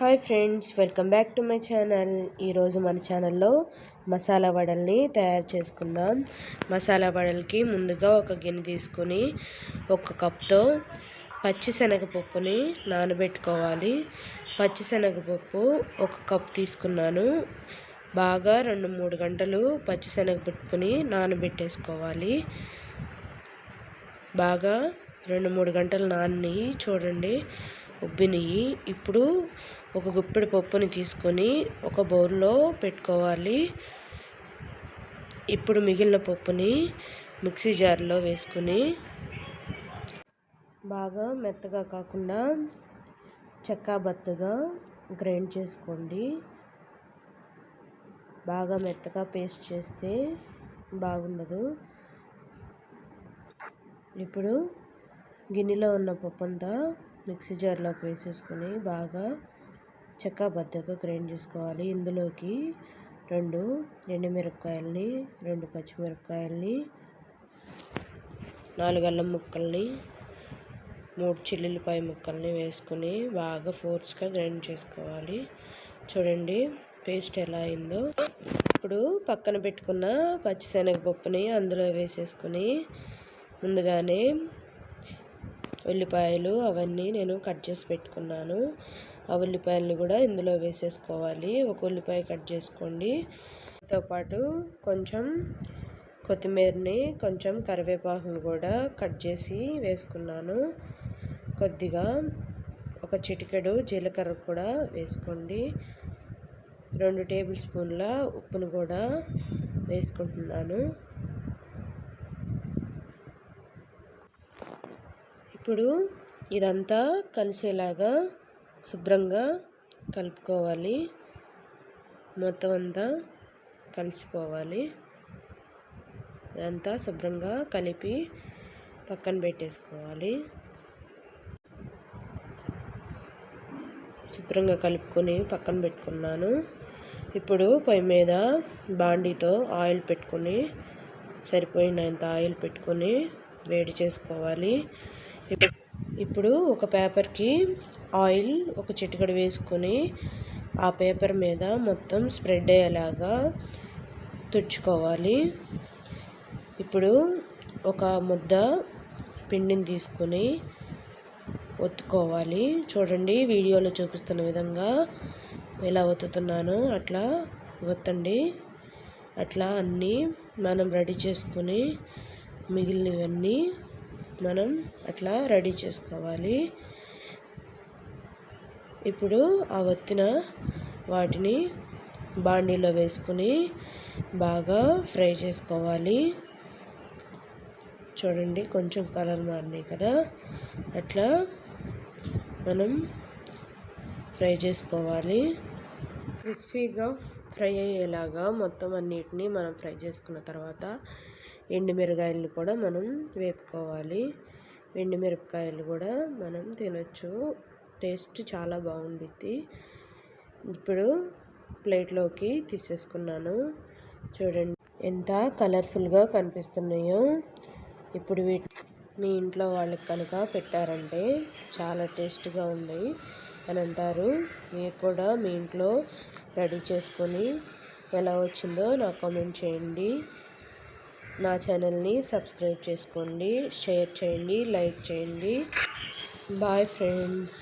Hi friends welcome back to my channel ఈరోజు మన ఛానల్లో మసాలా వడల్ని తయారు చేసుకుందాం. మసాలా వడలకి ముందుగా ఒక గిన్నె తీసుకొని ఒక కప్తో పచ్చిశనగపప్పుని నానబెట్టుకోవాలి. పచ్చిశనగపప్పు ఒక కప్ తీసుకున్నాను. బాగా రెండు మూడు గంటలు పచ్చిశనగపప్పుని నానబెట్టేసుకోవాలి. బాగా రెండు మూడు గంటలు నాని చూడండి. ఉబ్బినవి ఇప్పుడు ఒక గుప్పెడు పప్పుని తీసుకొని ఒక బౌల్లో పెట్టుకోవాలి. ఇప్పుడు మిగిలిన పప్పుని మిక్సీ జార్లో వేసుకొని బాగా మెత్తగా కాకుండా చెక్కాబత్తగా గ్రైండ్ చేసుకోండి. బాగా మెత్తగా పేస్ట్ చేస్తే బాగుండదు. ఇప్పుడు గిన్నెలో ఉన్న పప్పు అంతా మిక్సీ జార్లోకి వేసేసుకొని బాగా చెక్క బద్దగా గ్రైండ్ చేసుకోవాలి. ఇందులోకి రెండు ఎండుమిరపకాయలని రెండు పచ్చిమిరపకాయలని నాలుగు అల్లం ముక్కల్ని మూడు చిల్లులపాయ ముక్కల్ని వేసుకొని బాగా ఫోర్స్గా గ్రైండ్ చేసుకోవాలి. చూడండి పేస్ట్ ఎలా అయిందో. ఇప్పుడు పక్కన పెట్టుకున్న పచ్చిశనగపప్పుని అందులో వేసేసుకొని ముందుగానే ఉల్లిపాయలు అవన్నీ నేను కట్ చేసి పెట్టుకున్నాను. ఆ ఉల్లిపాయలని కూడా ఇందులో వేసేసుకోవాలి. ఒక ఉల్లిపాయ కట్ చేసుకోండి. దాంతో పాటు కొంచెం కొత్తిమీరని కొంచెం కరివేపాకుని కూడా కట్ చేసి వేసుకున్నాను. కొద్దిగా ఒక చిటికెడు జీలకర్ర కూడా వేసుకోండి. రెండు టేబుల్ స్పూన్ల ఉప్పును కూడా వేసుకుంటున్నాను. ఇప్పుడు ఇదంతా కలిసేలాగా శుభ్రంగా కలుపుకోవాలి. మొత్తం అంతా కలిసిపోవాలి. ఇదంతా శుభ్రంగా కలిపి పక్కన పెట్టేసుకోవాలి. శుభ్రంగా కలుపుకొని పక్కన పెట్టుకున్నాను. ఇప్పుడు పొయ్యి మీద బాండీతో ఆయిల్ పెట్టుకొని సరిపోయినంత ఆయిల్ పెట్టుకొని వేడి చేసుకోవాలి. ఇప్పుడు ఒక పేపర్కి ఆయిల్ ఒక చిటికడు వేసుకొని ఆ పేపర్ మీద మొత్తం స్ప్రెడ్ అయ్యేలాగా తుడుచుకోవాలి. ఇప్పుడు ఒక ముద్ద పిండిని తీసుకొని ఒత్తుకోవాలి. చూడండి వీడియోలో చూపిస్తున్న విధంగా ఎలా ఒత్తుతున్నానో అట్లా ఒత్తండి. అట్లా అన్నీ మనం రెడీ చేసుకొని మిగిలినవన్నీ మనం అట్లా రెడీ చేసుకోవాలి. ఇప్పుడు ఆ వత్తిన వాటిని బాండీలో వేసుకుని బాగా ఫ్రై చేసుకోవాలి. చూడండి కొంచెం కలర్ మారినాయి కదా. అట్లా మనం ఫ్రై చేసుకోవాలి. క్రిస్పీగా ఫ్రై అయ్యేలాగా మొత్తం అన్నిటినీ మనం ఫ్రై చేసుకున్న తర్వాత ఎండుమిరకాయలు కూడా మనం వేపుకోవాలి. ఎండుమిరపకాయలు కూడా మనం తినచ్చు. టేస్ట్ చాలా బాగుండిద్ది. ఇప్పుడు ప్లేట్లోకి తీసేసుకున్నాను. చూడండి ఎంత కలర్ఫుల్గా కనిపిస్తున్నాయో. ఇప్పుడు వీటి మీ ఇంట్లో వాళ్ళకి కనుక పెట్టారంటే చాలా టేస్ట్గా ఉంది అని అంటారు. మీరు కూడా మీ ఇంట్లో రెడీ చేసుకొని ఎలా వచ్చిందో నాకు కామెంట్ చేయండి. నా ఛానల్ని సబ్స్క్రైబ్ చేసుకోండి షేర్ చేయండి లైక్ చేయండి. Bye friends.